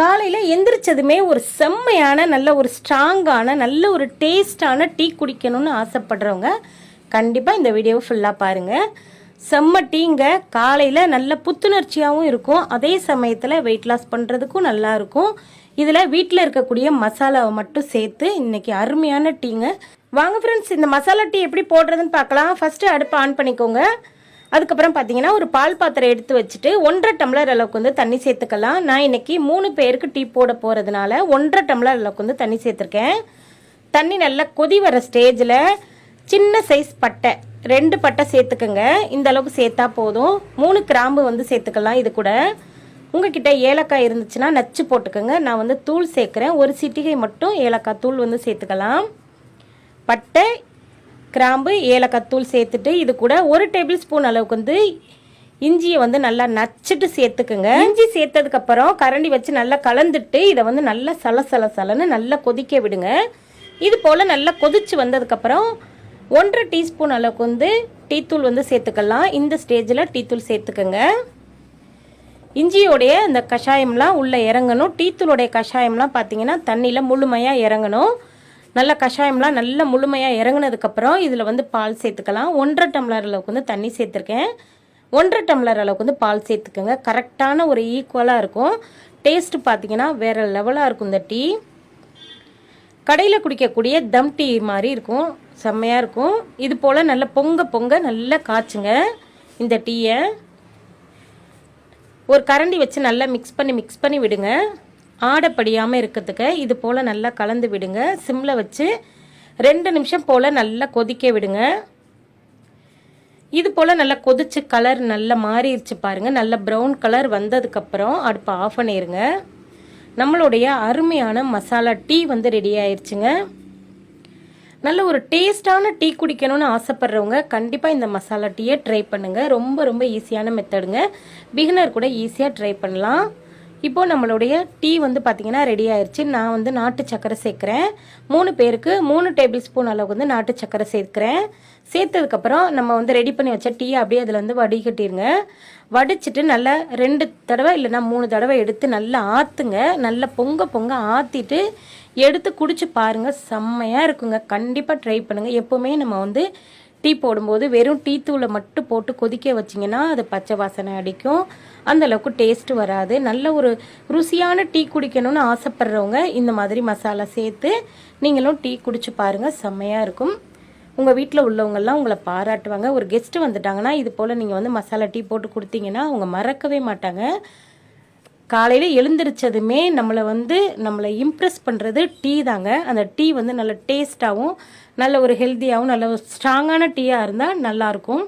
காலையில் எந்திரிச்சதுமே ஒரு செம்மையான நல்ல ஒரு ஸ்ட்ராங்கான நல்ல ஒரு டேஸ்டான டீ குடிக்கணும்னு ஆசைப்படுறவங்க கண்டிப்பாக இந்த வீடியோவை ஃபுல்லாக பாருங்கள் செம்ம டீங்க. காலையில் நல்ல புத்துணர்ச்சியாகவும் இருக்கும். அதே சமயத்தில் வெயிட் லாஸ் பண்ணுறதுக்கும் நல்லாயிருக்கும் இதில் வீட்டில் இருக்கக்கூடிய மசாலாவை மட்டும் சேர்த்து இன்றைக்கி அருமையான டீங்க. வாங்க ஃப்ரெண்ட்ஸ் இந்த மசாலா டீ எப்படி போடுறதுன்னு பார்க்கலாம். ஃபஸ்ட்டு அடுப்பை ஆன் பண்ணிக்கோங்க. அதுக்கப்புறம் பார்த்தீங்கன்னா ஒரு பால் பாத்திரம் எடுத்து வச்சுட்டு ஒன்றரை டம்ளர் அளவுக்கு வந்து தண்ணி சேர்த்துக்கலாம். நான் இன்னைக்கு மூணு பேருக்கு டீ போட போகிறதுனால ஒன்றரை டம்ளர் அளவுக்கு வந்து தண்ணி சேர்த்துருக்கேன். தண்ணி நல்லா கொதி வர ஸ்டேஜில் சின்ன சைஸ் பட்டை ரெண்டு பட்டை சேர்த்துக்கோங்க. இந்த அளவுக்கு சேர்த்தா போதும். மூணு கிராம்பு வந்து சேர்த்துக்கலாம் இது கூட. உங்ககிட்ட ஏலக்காய் இருந்துச்சுன்னா நச்சு போட்டுக்கோங்க. நான் வந்து தூள் சேர்க்குறேன். ஒரு சிட்டிகை மட்டும் ஏலக்காய் தூள் வந்து சேர்த்துக்கலாம். பட்டை கிராம்பு ஏலக்காத்தூள் சேர்த்துட்டு இது கூட ஒரு டேபிள் ஸ்பூன் அளவுக்கு வந்து இஞ்சியை வந்து நல்லா நச்சுட்டு சேர்த்துக்குங்க. இஞ்சி சேர்த்ததுக்கப்புறம் கரண்டி வச்சு நல்லா கலந்துட்டு இதை வந்து நல்லா சல சல சலன்னு நல்லா கொதிக்க விடுங்க. இது போல் நல்லா கொதிச்சு வந்ததுக்கப்புறம் ஒன்றரை டீஸ்பூன் அளவுக்கு வந்து டீத்தூள் வந்து சேர்த்துக்கலாம். இந்த ஸ்டேஜில் டீத்தூள் சேர்த்துக்கோங்க. இஞ்சியோடைய அந்த கஷாயம்லாம் உள்ளே இறங்கணும். டீத்தூளுடைய கஷாயம்லாம் பார்த்தீங்கன்னா தண்ணியில் முழுமையாக இறங்கணும். நல்ல கஷாயம்லாம் நல்ல முழுமையாக இறங்குனதுக்கப்புறம் இதில் வந்து பால் சேர்த்துக்கலாம். ஒன்றரை டம்ளர் அளவுக்கு வந்து தண்ணி சேர்த்துருக்கேன். ஒன்றரை டம்ளர் அளவுக்கு வந்து பால் சேர்த்துக்கோங்க. கரெக்டான ஒரு ஈக்குவலாக இருக்கும். டேஸ்ட்டு பார்த்தீங்கன்னா வேறு லெவலாக இருக்கும் இந்த டீ. கடையில் குடிக்கக்கூடிய தம் டீ மாதிரி இருக்கும். செம்மையாக இருக்கும். இது போல் நல்லா பொங்க பொங்க நல்லா காய்ச்சுங்க இந்த டீயை. ஒரு கரண்டி வச்சு நல்லா மிக்ஸ் பண்ணி மிக்ஸ் பண்ணி விடுங்க. ஆடப்படியாமல் இருக்கிறதுக்கு இது போல் நல்லா கலந்து விடுங்க. சிம்மில் வச்சு ரெண்டு நிமிஷம் போல் நல்லா கொதிக்க விடுங்க. இது போல் நல்லா கொதிச்சு கலர் நல்லா மாறிடுச்சு பாருங்கள் நல்ல ப்ரௌன் கலர் வந்ததுக்கப்புறம் அடுப்பை ஆஃப் பண்ணிடுங்க நம்மளுடைய அருமையான மசாலா டீ வந்து ரெடி ஆயிடுச்சுங்க நல்ல ஒரு டேஸ்டான டீ குடிக்கணும்னு ஆசைப்படுறவங்க கண்டிப்பாக இந்த மசாலா டீயை ட்ரை பண்ணுங்கள் ரொம்ப ரொம்ப ஈஸியான மெத்தடுங்க பிகினர் கூட ஈஸியாக ட்ரை பண்ணலாம். இப்போ நம்மளுடைய டீ வந்து பார்த்திங்கன்னா ரெடி ஆயிடுச்சு நான் வந்து நாட்டு சக்கரை சேர்க்குறேன். மூணு பேருக்கு மூணு டேபிள் ஸ்பூன் அளவுக்கு வந்து நாட்டு சக்கரை சேர்க்குறேன். சேர்த்ததுக்கப்புறம் நம்ம வந்து ரெடி பண்ணி வச்ச டீ அப்படியே அதில் வந்து வடிகட்டிடுங்க வடிச்சிட்டு நல்லா ரெண்டு தடவை இல்லைன்னா மூணு தடவை எடுத்து நல்லா ஆற்றுங்க நல்லா பொங்க பொங்க ஆற்றிட்டு எடுத்து குடிச்சு பாருங்கள் செம்மையாக இருக்குங்க. கண்டிப்பாக ட்ரை பண்ணுங்கள் எப்போவுமே நம்ம வந்து டீ போடும்போது வெறும் டீ தூளை மட்டும் போட்டு கொதிக்க வச்சிங்கன்னா அது பச்சை வாசனை அடிக்கும். அந்த அளவுக்கு டேஸ்ட் வராது. நல்ல ஒரு ருசியான டீ குடிக்கணும்னு ஆசைப்படுறவங்க இந்த மாதிரி மசாலா சேர்த்து நீங்களும் டீ குடிச்சு பாருங்கள் செம்மையாக இருக்கும். உங்கள் வீட்டில் உள்ளவங்கெல்லாம் உங்களை பாராட்டுவாங்க. ஒரு கெஸ்ட்டு வந்துட்டாங்கன்னா இது போல் நீங்கள் வந்து மசாலா டீ போட்டு கொடுத்தீங்கன்னா அவங்க மறக்கவே மாட்டாங்க. காலையில் எழுந்திரிச்சதுமே நம்மளை வந்து நம்மளை இம்ப்ரெஸ் பண்ணுறது டீ தாங்க. அந்த டீ வந்து நல்ல டேஸ்ட்டாகவும் நல்ல ஒரு ஹெல்த்தியாகவும் நல்ல ஒரு ஸ்ட்ராங்கான டீயாக இருந்தால் நல்லாயிருக்கும்